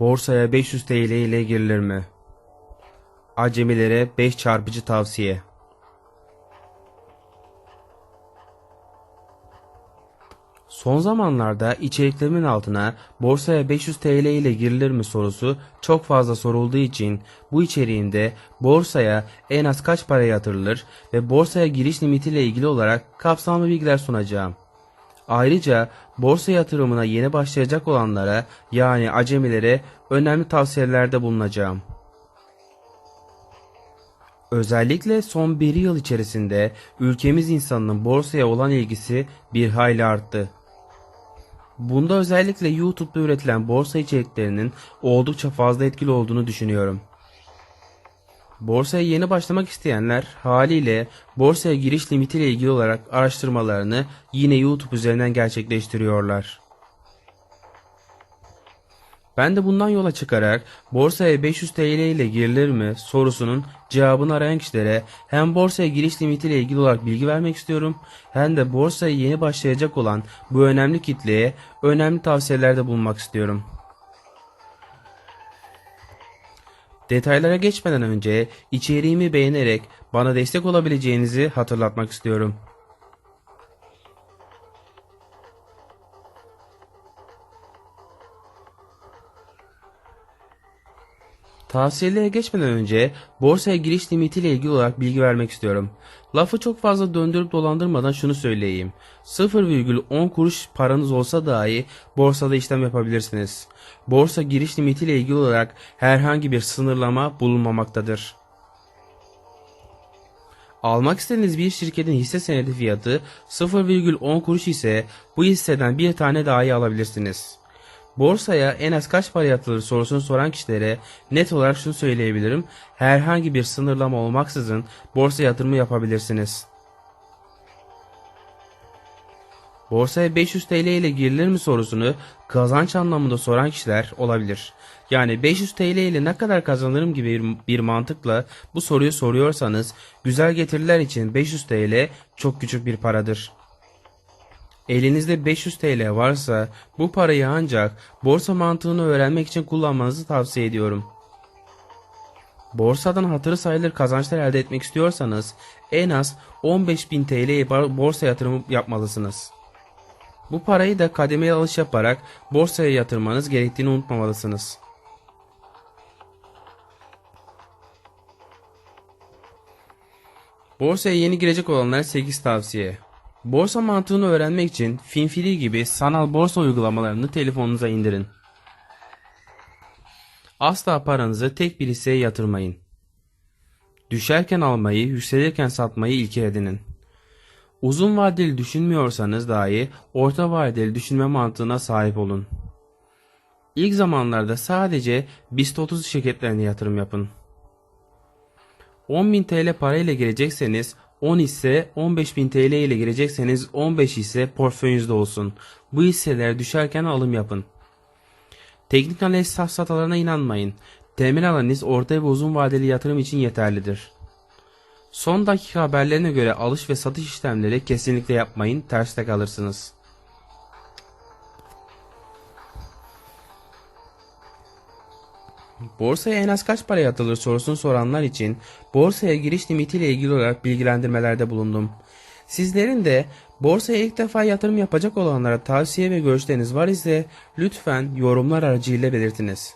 Borsaya 500 TL ile girilir mi? Acemilere 5 çarpıcı tavsiye. Son zamanlarda içeriklerimin altına borsaya 500 TL ile girilir mi sorusu çok fazla sorulduğu için bu içeriğimde borsaya en az kaç para yatırılır ve borsaya giriş limiti ile ilgili olarak kapsamlı bilgiler sunacağım. Ayrıca borsa yatırımına yeni başlayacak olanlara yani acemilere önemli tavsiyelerde bulunacağım. Özellikle son bir yıl içerisinde ülkemiz insanının borsaya olan ilgisi bir hayli arttı. Bunda özellikle YouTube'da üretilen borsa içeriklerinin oldukça fazla etkili olduğunu düşünüyorum. Borsaya yeni başlamak isteyenler haliyle borsaya giriş limitiyle ilgili olarak araştırmalarını yine YouTube üzerinden gerçekleştiriyorlar. Ben de bundan yola çıkarak borsaya 500 TL ile girilir mi sorusunun cevabını arayan kişilere hem borsaya giriş limitiyle ilgili olarak bilgi vermek istiyorum hem de borsaya yeni başlayacak olan bu önemli kitleye önemli tavsiyelerde bulunmak istiyorum. Detaylara geçmeden önce içeriğimi beğenerek bana destek olabileceğinizi hatırlatmak istiyorum. Tavsiyelere geçmeden önce borsaya giriş limitiyle ilgili olarak bilgi vermek istiyorum. Lafı çok fazla döndürüp dolandırmadan şunu söyleyeyim. 0,10 kuruş paranız olsa dahi borsada işlem yapabilirsiniz. Borsa giriş limitiyle ilgili olarak herhangi bir sınırlama bulunmamaktadır. Almak istediğiniz bir şirketin hisse senedi fiyatı 0,10 kuruş ise bu hisseden bir tane dahi alabilirsiniz. Borsaya en az kaç para yatırılır sorusunu soran kişilere net olarak şunu söyleyebilirim. Herhangi bir sınırlama olmaksızın borsa yatırımı yapabilirsiniz. Borsaya 500 TL ile girilir mi sorusunu kazanç anlamında soran kişiler olabilir. Yani 500 TL ile ne kadar kazanırım gibi bir, mantıkla bu soruyu soruyorsanız güzel getiriler için 500 TL çok küçük bir paradır. Elinizde 500 TL varsa bu parayı ancak borsa mantığını öğrenmek için kullanmanızı tavsiye ediyorum. Borsadan hatırı sayılır kazançlar elde etmek istiyorsanız en az 15.000 TL borsa yatırımı yapmalısınız. Bu parayı da kademeli alış yaparak borsaya yatırmanız gerektiğini unutmamalısınız. Borsaya yeni girecek olanlara 8 tavsiye. Borsa mantığını öğrenmek için Finfili gibi sanal borsa uygulamalarını telefonunuza indirin. Asla paranızı tek bir hisseye yatırmayın. Düşerken almayı, yükselirken satmayı ilke edinin. Uzun vadeli düşünmüyorsanız dahi orta vadeli düşünme mantığına sahip olun. İlk zamanlarda sadece BIST 30 şirketlerine yatırım yapın. 10.000 TL parayla girecekseniz 10 ise 15.000 TL ile girecekseniz 15 ise portföyünüzde olsun. Bu hisseler düşerken alım yapın. Teknik analiz safsatalarına inanmayın. Temel analiz orta ve uzun vadeli yatırım için yeterlidir. Son dakika haberlerine göre alış ve satış işlemleri kesinlikle yapmayın, terste kalırsınız. Borsaya en az kaç para yatırılır sorusunu soranlar için borsaya giriş limitiyle ilgili olarak bilgilendirmelerde bulundum. Sizlerin de borsaya ilk defa yatırım yapacak olanlara tavsiye ve görüşleriniz var ise lütfen yorumlar aracıyla belirtiniz.